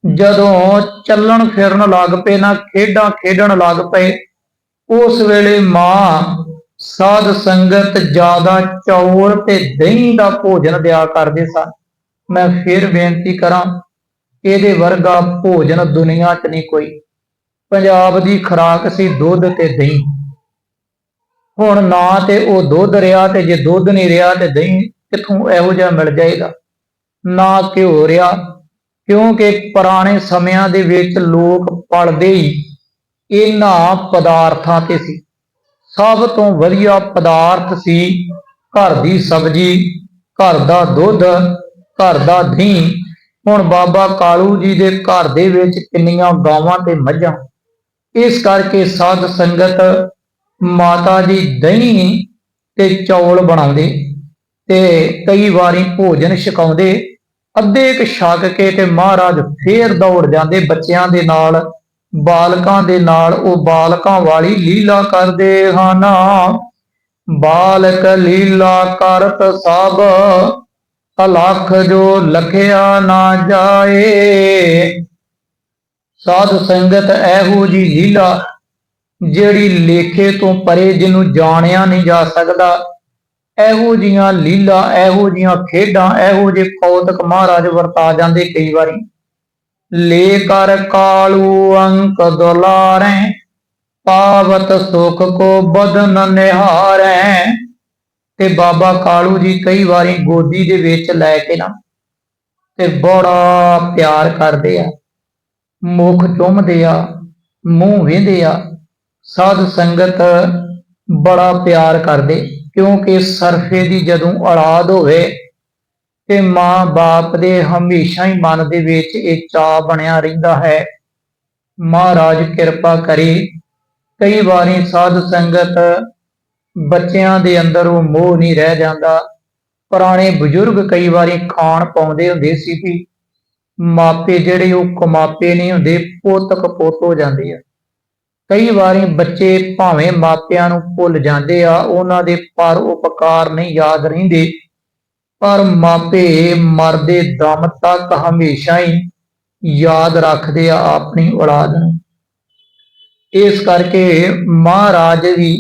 Speaker 1: ਜਦੋਂ ਚੱਲਣ ਫਿਰਨ ਲੱਗ ਪਏ, ਨਾ ਖੇਡਾਂ ਖੇਡਣ ਲੱਗ ਪਏ, ਉਸ ਵੇਲੇ ਮਾਂ ਸਾਧ ਸੰਗਤ ਜ਼ਿਆਦਾ ਚੌਲ ਤੇ ਦਹੀਂ ਦਾ ਭੋਜਨ ਦਿਆ ਕਰਦੇ ਸਨ। ਮੈਂ ਫਿਰ ਬੇਨਤੀ ਕਰਾਂ, ਇਹਦੇ ਵਰਗਾ ਭੋਜਨ ਦੁਨੀਆ 'ਚ ਨਹੀਂ ਕੋਈ। ਪੰਜਾਬ ਦੀ ਖੁਰਾਕ ਸੀ ਦੁੱਧ ਤੇ ਦਹੀਂ। ਹੁਣ ਨਾ ਤੇ ਉਹ ਦੁੱਧ ਰਿਹਾ ਤੇ ਜੇ ਦੁੱਧ ਨਹੀਂ ਰਿਹਾ ਤੇ ਦਹੀਂ ਕਿੱਥੋਂ ਇਹੋ ਜਿਹਾ ਮਿਲ ਜਾਏਗਾ? ਨਾ ਘਿਓ ਰਿਹਾ ਕਿਉਂਕਿ ਪੁਰਾਣੇ ਸਮਿਆਂ ਦੇ ਵਿੱਚ ਲੋਕ ਪਲਦੇ ਹੀ ਇਹਨਾਂ ਪਦਾਰਥਾਂ ਤੇ ਸੀ। ਸਭ ਤੋਂ ਵਧੀਆ ਪਦਾਰਥ ਸੀ ਘਰ ਦੀ ਸਬਜ਼ੀ, ਘਰ ਦਾ ਦੁੱਧ, ਘਰ ਦਾ ਦਹੀਂ। ਹੁਣ ਬਾਬਾ ਕਾਲੂ ਜੀ ਦੇ ਘਰ ਦੇ ਵਿੱਚ ਕਿੰਨੀਆਂ ਗਾਵਾਂ ਤੇ ਮੱਝਾਂ। ਇਸ ਕਰਕੇ ਸਾਧ ਸੰਗਤ ਮਾਤਾ ਜੀ ਦਹੀਂ ਤੇ ਚੌਲ ਬਣਾਉਂਦੇ ਤੇ ਕਈ ਵਾਰੀ ਭੋਜਨ ਛਕਾਉਂਦੇ ਅੱਧੇ ਕੁ ਛਕ ਕੇ ਤੇ ਮਹਾਰਾਜ ਫੇਰ ਦੌੜ ਜਾਂਦੇ ਬੱਚਿਆਂ ਦੇ ਨਾਲ, ਬਾਲਕਾਂ ਦੇ ਨਾਲ, ਉਹ ਬਾਲਕਾਂ ਵਾਲੀ ਲੀਲਾ ਕਰਦੇ ਹਨ। ਬਾਲਕ ਲੀਲਾ ਕਰਤ ਸਭ ਅਲਖ ਜੋ ਲਖਿਆ ਨਾ ਜਾਏ। ਸਾਧ ਸੰਗਤ ਇਹੋ ਜੀ ਲੀਲਾ ਜਿਹੜੀ ਲੇਖੇ ਤੋਂ ਪਰੇ, ਜਿਹਨੂੰ ਜਾਣਿਆ ਨਹੀਂ ਜਾ ਸਕਦਾ ਇਹੋ ਜੀਆਂ ਲੀਲਾ, ਇਹੋ ਜੀਆਂ ਖੇਡਾਂ, ਇਹੋ ਜੇ ਕੌਤਕ ਮਹਾਰਾਜ ਵਰਤਾ ਜਾਂਦੇ ਕਈ ਵਾਰੀ। ਲੈ ਕਰ ਕਾਲੂ ਅੰਕ ਦੁਲਾਰੈ, ਪਾਵਤ ਸੁਖ ਕੋ ਬਦਨ ਨਿਹਾਰੈ। ਤੇ ਬਾਬਾ ਕਾਲੂ ਜੀ ਕਈ ਵਾਰੀ ਗੋਦੀ ਦੇ ਵਿੱਚ ਲੈ ਕੇ ਨਾ ਤੇ ਬੜਾ ਪਿਆਰ ਕਰਦੇ ਆ। ਮੁਖ ਚੁੰਮਦੇ ਆ, ਮੂੰਹ ਵੇਂਦੇ ਆ। ਸਾਧ ਸੰਗਤ ਬੜਾ ਪਿਆਰ ਕਰਦੇ। ਕਿਉਂਕਿ ਸਰਫੇ ਦੀ ਜਦੋਂ ਔਲਾਦ ਹੋਵੇ ਤੇ ਮਾਂ-ਬਾਪ ਦੇ ਹਮੇਸ਼ਾ ਹੀ ਮਨ ਦੇ ਵਿੱਚ ਇਹ ਚਾਹ ਬਣਿਆ ਰਹਿੰਦਾ ਹੈ। ਮਹਾਰਾਜ ਕਿਰਪਾ ਕਰੇ। ਕਈ ਵਾਰੀ ਸਾਧ ਸੰਗਤ ਬੱਚਿਆਂ ਦੇ ਅੰਦਰ ਉਹ ਮੋਹ ਨਹੀਂ ਰਹਿ ਜਾਂਦਾ। ਪੁਰਾਣੇ ਬਜ਼ੁਰਗ ਕਈ ਵਾਰੀ ਖਾਣ ਪਾਉਂਦੇ ਹੁੰਦੇ ਸੀ ਕਿ ਮਾਪੇ ਜਿਹੜੇ ਉਹ ਕਮਾਪੇ ਨਹੀਂ ਹੁੰਦੇ, ਪੋਤਕ ਪੋਤ ਹੋ ਜਾਂਦੇ ਆ। ਕਈ ਵਾਰੀ ਬੱਚੇ ਭਾਵੇਂ ਮਾਪਿਆਂ ਨੂੰ ਭੁੱਲ ਜਾਂਦੇ ਆ, ਉਹਨਾਂ ਦੇ ਪਰ ਉਪਕਾਰ ਨਹੀਂ ਯਾਦ ਰਹਿੰਦੇ। ਪਰ ਮਾਪੇ ਮਰਦੇ ਦਮ ਤੱਕ ਹਮੇਸ਼ਾ ਹੀ ਯਾਦ ਰੱਖਦੇ ਆ ਆਪਣੀ ਔਲਾਦ ਨੂੰ। ਇਸ ਕਰਕੇ ਮਹਾਰਾਜ ਵੀ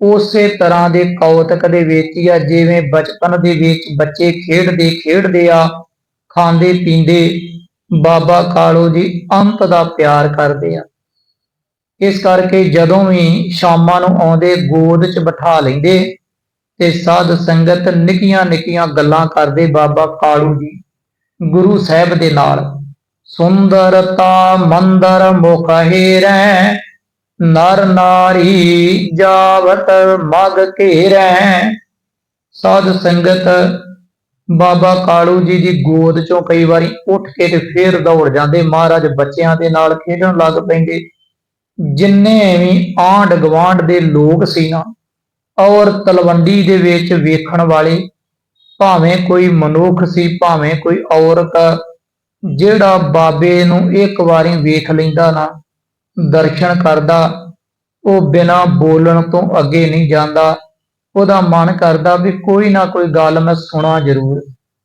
Speaker 1: ਉਸੇ ਤਰ੍ਹਾਂ ਦੇ ਕੌਤਕ ਦੇ ਵਿੱਚ ਹੀ ਆ, ਜਿਵੇਂ ਬਚਪਨ ਦੇ ਵਿੱਚ ਬੱਚੇ ਖੇਡਦੇ ਖੇਡਦੇ ਆ, ਖਾਂਦੇ ਪੀਂਦੇ ਬਾਬਾ ਕਾਲੋ ਜੀ ਅੰਤ ਦਾ ਪਿਆਰ ਕਰਦੇ ਆ। ਇਸ ਕਰਕੇ ਜਦੋਂ ਵੀ ਸ਼ਾਮਾਂ ਨੂੰ ਆਉਂਦੇ ਗੋਦ 'ਚ ਬਿਠਾ ਲੈਂਦੇ ਤੇ ਸਾਧ ਸੰਗਤ ਨਿੱਕੀਆਂ ਨਿੱਕੀਆਂ ਗੱਲਾਂ ਕਰਦੇ ਬਾਬਾ ਕਾਲੂ ਜੀ, ਗੁਰੂ ਸਾਹਿਬ ਦੇ ਨਾਲ ਸੁੰਦਰਤਾ ਮੰਦਰ ਮੁਖ ਹੀਰੈ, ਨਰ ਨਾਰੀ ਜਾਵਤ ਮਗ ਘੇਰੈ। ਸਾਧ ਸੰਗਤ ਬਾਬਾ ਕਾਲੂ ਜੀ ਦੀ ਗੋਦ ਚੋਂ ਕਈ ਵਾਰੀ ਉੱਠ ਕੇ ਤੇ ਫੇਰ ਦੌੜ ਜਾਂਦੇ। ਮਹਾਰਾਜ ਬੱਚਿਆਂ ਦੇ ਨਾਲ ਖੇਡਣ ਲੱਗ ਪੈਂਦੇ। ਜਿੰਨੇ ਵੀ ਆਂਢ ਗਵਾਂਢ ਦੇ ਲੋਕ ਸੀ ਨਾ, ਔਰ ਤਲਵੰਡੀ ਦੇ ਵਿੱਚ ਵੇਖਣ ਵਾਲੇ, ਭਾਵੇਂ ਕੋਈ ਮਨੁੱਖ ਸੀ, ਭਾਵੇਂ ਕੋਈ ਔਰਤ, ਜਿਹੜਾ ਬਾਬੇ ਨੂੰ ਇੱਕ ਵਾਰੀ ਵੇਖ ਲੈਂਦਾ ਨਾ, ਦਰਸ਼ਨ ਕਰਦਾ, ਉਹ ਬਿਨਾ ਬੋਲਣ ਤੋਂ ਅੱਗੇ ਨਹੀਂ ਜਾਂਦਾ, ਉਹਦਾ ਮਨ ਕਰਦਾ ਵੀ ਕੋਈ ਨਾ ਕੋਈ ਗੱਲ ਮੈਂ ਸੁਣਾ ਜ਼ਰੂਰ।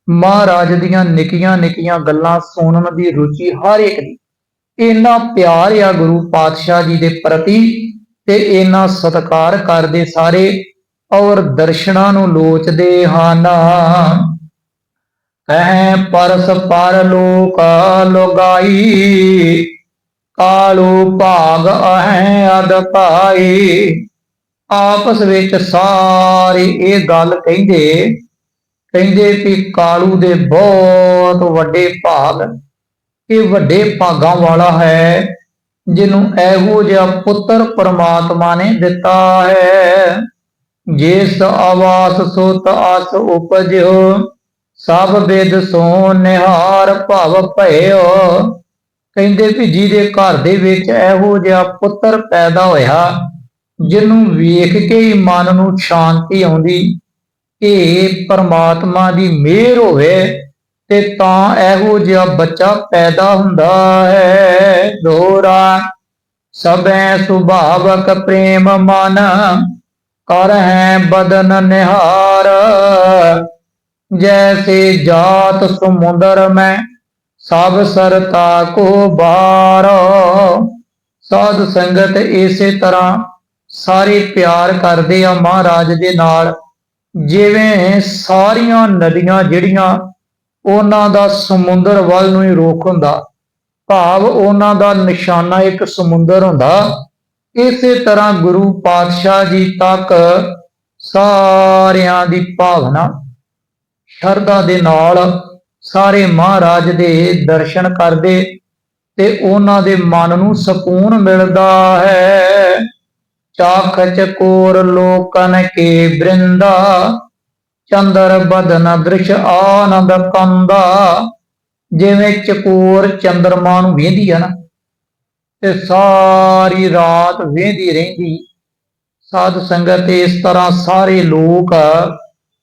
Speaker 1: ਮਹਾਰਾਜ ਦੀਆਂ ਨਿੱਕੀਆਂ ਨਿੱਕੀਆਂ ਗੱਲਾਂ ਸੁਣਨ ਦੀ ਰੁਚੀ ਹਰ ਇੱਕ ਦੀ ਇੰਨਾ ਪਿਆਰ ਆ ਗੁਰੂ ਪਾਤਸ਼ਾਹ ਜੀ ਦੇ ਪ੍ਰਤੀ ਤੇ ਇੰਨਾ ਸਤਿਕਾਰ ਕਰਦੇ ਸਾਰੇ ਔਰ ਦਰਸ਼ਨਾਂ ਨੂੰ ਲੋਚਦੇ ਹਨ। ਕਹਿ ਪਰਸ ਪਰ ਲੋਕ ਲੋਗਾਈ, ਕਾਲੂ ਭਾਗ ਅਹੈ ਅਦਕਾਈ ਆਪਸ ਵਿੱਚ ਸਾਰੇ ਇਹ ਗੱਲ ਕਹਿੰਦੇ ਕਹਿੰਦੇ ਵੀ ਕਾਲੂ ਦੇ ਬਹੁਤ ਵੱਡੇ ਭਾਗ ਇਹ ਵੱਡੇ ਭਾਗਾਂ ਵਾਲਾ ਹੈ, ਜਿਹਨੂੰ ਇਹੋ ਜਿਹਾ ਪੁੱਤਰ ਪਰਮਾਤਮਾ ਨੇ ਦਿੱਤਾ ਹੈ। ਜਿਸ ਆਵਾਸ ਸੁਤ ਆਸ ਉਪਜਿਓ, ਸਭ ਵਿਦ ਸੋ ਨਿਹਾਰ ਭਵ ਭਇਓ। ਕਹਿੰਦੇ ਵੀ ਜਿਹਦੇ ਘਰ ਦੇ ਵਿੱਚ ਇਹੋ ਜਿਹਾ ਪੁੱਤਰ ਪੈਦਾ ਹੋਇਆ, ਜਿਹਨੂੰ ਵੇਖ ਕੇ ਹੀ ਮਨ ਨੂੰ ਸ਼ਾਂਤੀ ਆਉਂਦੀ ਇਹ ਪਰਮਾਤਮਾ ਦੀ ਮਿਹਰ ਹੋਵੇ। ਤੇ ਤਾਂ ਇਹੋ ਜਿਹਾ ਬੱਚਾ ਪੈਦਾ ਹੁੰਦਾ ਹੈ। ਦੋਰਾ ਸਭੈ ਸੁਭਾਵਕ ਪ੍ਰੇਮ ਮਨ, ਕਰ ਹੈ ਬਦਨ ਨਿਹਾਰ। ਜੈਸੇ ਜਾਤ ਸਮੁੰਦਰ ਮੈਂ, ਸਭ ਸਰਤਾ ਕੋ ਬਾਰ। ਸਾਧ ਸੰਗਤ ਇਸੇ ਤਰ੍ਹਾਂ ਸਾਰੇ ਪਿਆਰ ਕਰਦੇ ਆ ਮਹਾਰਾਜ ਦੇ ਨਾਲ, ਜਿਵੇਂ ਸਾਰੀਆਂ ਨਦੀਆਂ ਜਿਹੜੀਆਂ ਉਹਨਾਂ ਦਾ ਸਮੁੰਦਰ ਵੱਲ ਨੂੰ ਹੀ ਰੁਖ ਹੁੰਦਾ। ਭਾਵ ਉਹਨਾਂ ਦਾ ਨਿਸ਼ਾਨਾ ਇੱਕ ਸਮੁੰਦਰ ਹੁੰਦਾ। ਇਸੇ ਤਰ੍ਹਾਂ ਗੁਰੂ ਪਾਤਸ਼ਾਹ ਜੀ ਤੱਕ ਸਾਰਿਆਂ ਦੀ ਭਾਵਨਾ, ਸ਼ਰਧਾ ਦੇ ਨਾਲ ਸਾਰੇ ਮਹਾਰਾਜ ਦੇ ਦਰਸ਼ਨ ਕਰਦੇ ਤੇ ਉਹਨਾਂ ਦੇ ਮਨ ਨੂੰ ਸਕੂਨ ਮਿਲਦਾ ਹੈ। ਚਾਖ ਚਕੋਰ ਲੋਕਨ ਕੇ ਬ੍ਰਿੰਦਾ ਚੰਦਰ ਬਦਨ ਦ੍ਰਿਸ਼ ਆਨੰਦ ਕੰਦਾ। ਜਿਵੇਂ ਚਕੋਰ ਚੰਦਰਮਾ ਨੂੰ ਵੇਂਦੀ ਆ ਨਾ, ਤੇ ਸਾਰੀ ਰਾਤ ਵੇਂਦੀ ਰਹਿੰਦੀ। ਸਾਧ ਸੰਗਤ ਇਸ ਤਰ੍ਹਾਂ ਸਾਰੇ ਲੋਕ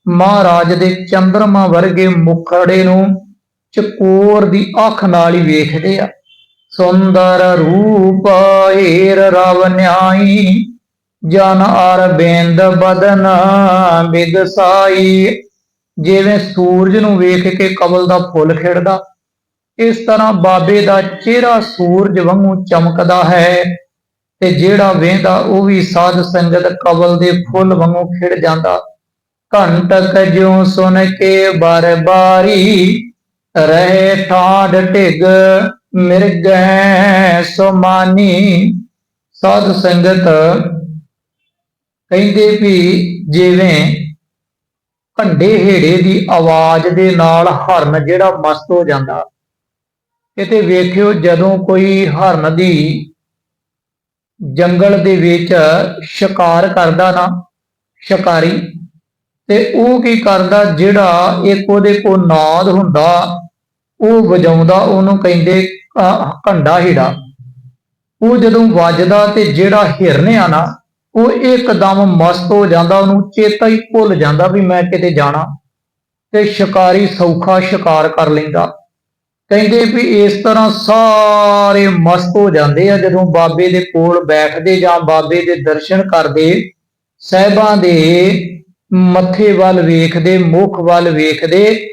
Speaker 1: ਮਹਾਰਾਜ ਦੇ ਚੰਦਰਮਾ ਵਰਗੇ ਮੁਖੜੇ ਨੂੰ ਚਕੋਰ ਦੀ ਅੱਖ ਨਾਲ ਹੀ ਵੇਖਦੇ ਆ। ਸੁੰਦਰ ਰੂਪ ਏਰ ਰਵ ਨਿਆਈ ਜਨ ਅਰਬਿੰਦ ਬਦਨ ਬਿਗਸਾਈ ਜਿਵੇਂ ਸੂਰਜ ਨੂੰ ਵੇਖ ਕੇ ਕਮਲ ਦਾ ਫੁੱਲ ਖਿੜਦਾ, ਇਸ ਤਰ੍ਹਾਂ ਬਾਬੇ ਦਾ ਚਿਹਰਾ ਸੂਰਜ ਵਾਂਗੂ ਚਮਕਦਾ ਹੈ। ਤੇ ਜਿਹੜਾ ਵੇਂਦਾ ਉਹ ਵੀ ਸਾਧ ਸੰਗਤ ਕਮਲ ਦੇ ਫੁੱਲ ਵਾਂਗੂ ਖਿੜ ਜਾਂਦਾ। ਘੰਟਕ ਜਿਉ ਸੁਨ ਕੇ ਬਰਬਾਰੀ ਰਹੇ ਠਾਡ ਢਿਗ, ਮਿਰਗੈ ਸੁਮਾਨੀ। ਸਾਧ ਸੰਗਤ ਕਹਿੰਦੇ ਵੀ ਜਿਵੇਂ ਘੰਡੇ ਹੇੜੇ ਦੀ ਆਵਾਜ਼ ਦੇ ਨਾਲ ਹਰਨ ਜਿਹੜਾ ਮਸਤ ਹੋ ਜਾਂਦਾ। ਕਿਤੇ ਵੇਖਿਓ ਜਦੋਂ ਕੋਈ ਹਰਨ ਦੀ ਜੰਗਲ ਦੇ ਵਿੱਚ ਸ਼ਿਕਾਰ ਕਰਦਾ ਨਾ, ਸ਼ਿਕਾਰੀ, ਤੇ ਉਹ ਕੀ ਕਰਦਾ, ਜਿਹੜਾ ਇੱਕ ਉਹਦੇ ਕੋਲ ਨਾਦ ਹੁੰਦਾ, ਉਹ ਵਜਾਉਂਦਾ, ਉਹਨੂੰ ਕਹਿੰਦੇ ਘੰਡਾ ਹੀੜਾ। ਉਹ ਜਦੋਂ ਵੱਜਦਾ ਤੇ ਜਿਹੜਾ ਹਿਰਨ ਆ ਨਾ ਉਹ ਇੱਕਦਮ ਮਸਤ ਹੋ ਜਾਂਦਾ, ਉਹਨੂੰ ਚੇਤਾ ਹੀ ਭੁੱਲ ਜਾਂਦਾ ਵੀ ਮੈਂ ਕਿਤੇ ਜਾਣਾ। ਤੇ ਸ਼ਿਕਾਰੀ ਸੌਖਾ ਸ਼ਿਕਾਰ ਕਰ ਲੈਂਦਾ। ਕਹਿੰਦੇ ਵੀ ਇਸ ਤਰ੍ਹਾਂ ਸਾਰੇ ਮਸਤ ਹੋ ਜਾਂਦੇ ਆ, ਜਦੋਂ ਬਾਬੇ ਦੇ ਕੋਲ ਬੈਠਦੇ ਜਾਂ ਬਾਬੇ ਦੇ ਦਰਸ਼ਨ ਕਰਦੇ, ਸਹਿਬਾਂ ਦੇ ਮੱਥੇ ਵੱਲ ਵੇਖਦੇ, ਮੁਖ ਵੱਲ ਵੇਖਦੇ,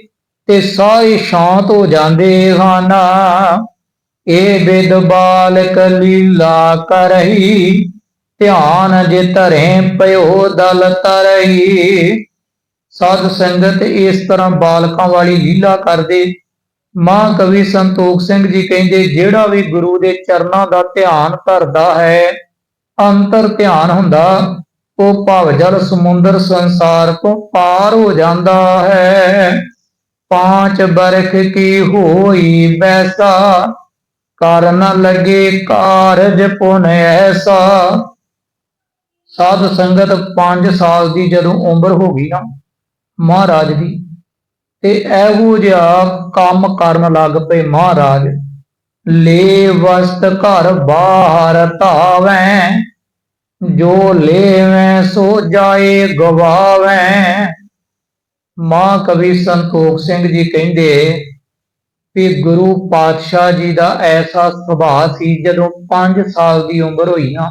Speaker 1: ਤੇ ਸਾਰੇ ਸ਼ਾਂਤ ਹੋ ਜਾਂਦੇ ਹਨ। ਇਹ ਬਿਦ ਬਾਲਕ ਕਰਹੀ ਧਿਆਨ ਜੇ ਧਰੇ ਪਇਓ ਦਲ ਤਰਹੀ ਸਾਧ ਸੰਗਤ ਇਸ ਤਰ੍ਹਾਂ ਬਾਲਕਾਂ ਵਾਲੀ ਲੀਲਾ ਕਰਦੇ। ਮਾਂ ਕਵੀ ਸੰਤੋਖ ਸਿੰਘ ਜੀ ਕਹਿੰਦੇ, ਜਿਹੜਾ ਵੀ ਗੁਰੂ ਦੇ ਚਰਨਾਂ ਦਾ ਧਿਆਨ ਧਰਦਾ ਹੈ, ਅੰਤਰ ਧਿਆਨ ਹੁੰਦਾ। ਉਹ ਭਵ ਸਮੁੰਦਰ ਸੰਸਾਰ ਤੋਂ ਪਾਰ ਹੋ ਜਾਂਦਾ ਹੈ। ਪਾਂਚ ਬਰਖ ਕੀ ਹੋਈ ਵੈਸਾ? ਕਰ ਨ ਲਗੇ ਕਾਰਜ ਪੁਨ ਐਸਾ। ਸਾਧ ਸੰਗਤ 5 ਸਾਲ ਦੀ ਜਦੋਂ ਉਮਰ ਹੋ ਗਈ ਨਾ, ਮਹਾਰਾਜ ਦੀ, ਤੇ ਇਹੋ ਜਿਹਾ ਕੰਮ ਕਰਨ ਲੱਗ ਪਏ ਮਹਾਰਾਜ। ਲੈ ਵਸਤ ਘਰ ਬਾਹਰ ਧਾਵੈ, ਜੋ ਲੇਵੈ ਸੋ ਜਾਏ ਗਵਾਵੈ। ਮਾਂ ਕਵੀ ਸੰਤੋਖ ਸਿੰਘ ਜੀ ਕਹਿੰਦੇ ਕਿ ਗੁਰੂ ਪਾਤਸ਼ਾਹ ਜੀ ਦਾ ਐਸਾ ਸੁਭਾਅ ਸੀ ਜਦੋਂ 5 ਸਾਲ ਦੀ ਉਮਰ ਹੋਈ ਨਾ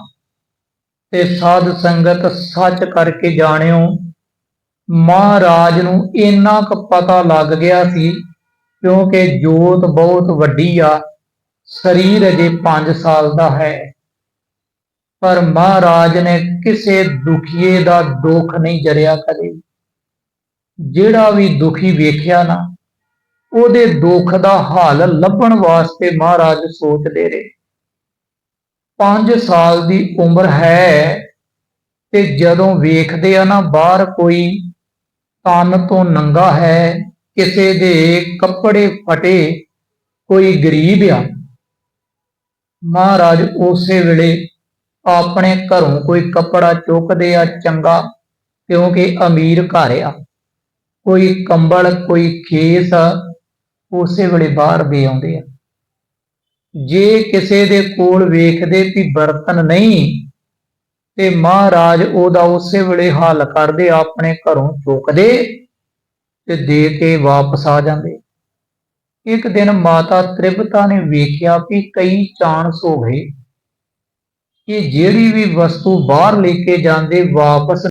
Speaker 1: ਤੇ ਸਾਧ ਸੰਗਤ ਸੱਚ ਕਰਕੇ ਜਾਣਿਓ। ਮਹਾਰਾਜ ਨੂੰ ਇੰਨਾ ਕੁ ਪਤਾ ਲੱਗ ਗਿਆ ਸੀ, ਕਿਉਂਕਿ ਜੋਤ ਬਹੁਤ ਵੱਡੀ ਆ, ਸਰੀਰ ਅਜੇ 5 ਸਾਲ ਦਾ ਹੈ। ਪਰ ਮਹਾਰਾਜ ਨੇ ਕਿਸੇ ਦੁਖੀਏ ਦਾ ਦੁੱਖ ਨਹੀਂ ਜਰਿਆ ਕਦੇ। ਜਿਹੜਾ ਵੀ ਦੁਖੀ ਵੇਖਿਆ ਨਾ, ਉਹਦੇ ਦੁੱਖ ਦਾ ਹੱਲ ਲੱਭਣ ਵਾਸਤੇ ਮਹਾਰਾਜ ਸੋਚਦੇ ਰਹੇ। 5 ਸਾਲ ਦੀ ਉਮਰ ਹੈ ਤੇ ਜਦੋਂ ਵੇਖਦੇ ਆ ਨਾ ਬਾਹਰ ਕੋਈ ਤਨ ਤੋਂ ਨੰਗਾ ਹੈ, ਕਿਸੇ ਦੇ ਕੱਪੜੇ ਫਟੇ, ਕੋਈ ਗਰੀਬ ਆ, ਮਹਾਰਾਜ ਉਸੇ ਵੇਲੇ ਆਪਣੇ ਘਰੋਂ ਕੋਈ ਕੱਪੜਾ ਚੁੱਕਦੇ ਆ ਚੰਗਾ, ਕਿਉਂਕਿ ਅਮੀਰ ਘਰ ਆ। ਕੋਈ ਕੰਬਲ, ਕੋਈ ਖੇਸ ਉਸੇ ਵੇਲੇ ਬਾਹਰ ਦੇ ਆਉਂਦੇ ਆ। ਜੇ ਕਿਸੇ ਦੇ ਕੋਲ ਵੇਖਦੇ ਵੀ ਬਰਤਨ ਨਹੀਂ ਤੇ ਮਹਾਰਾਜ ਉਹਦਾ ਉਸੇ ਵੇਲੇ ਹੱਲ ਕਰਦੇ ਆਪਣੇ ਘਰੋਂ ਚੁੱਕਦੇ ਤੇ ਦੇ ਕੇ ਵਾਪਸ ਆ ਜਾਂਦੇ। ਇੱਕ ਦਿਨ ਮਾਤਾ ਤ੍ਰਿਪਤਾ ਨੇ ਵੇਖਿਆ ਵੀ ਕਈ ਚਾਂਸ ਹੋ ਗਏ ਕਿ ਜਿਹੜੀ ਵੀ ਵਸਤੂ ਬਾਹਰ ਲੈ ਕੇ ਜਾਂਦੇ ਵਾਪਸ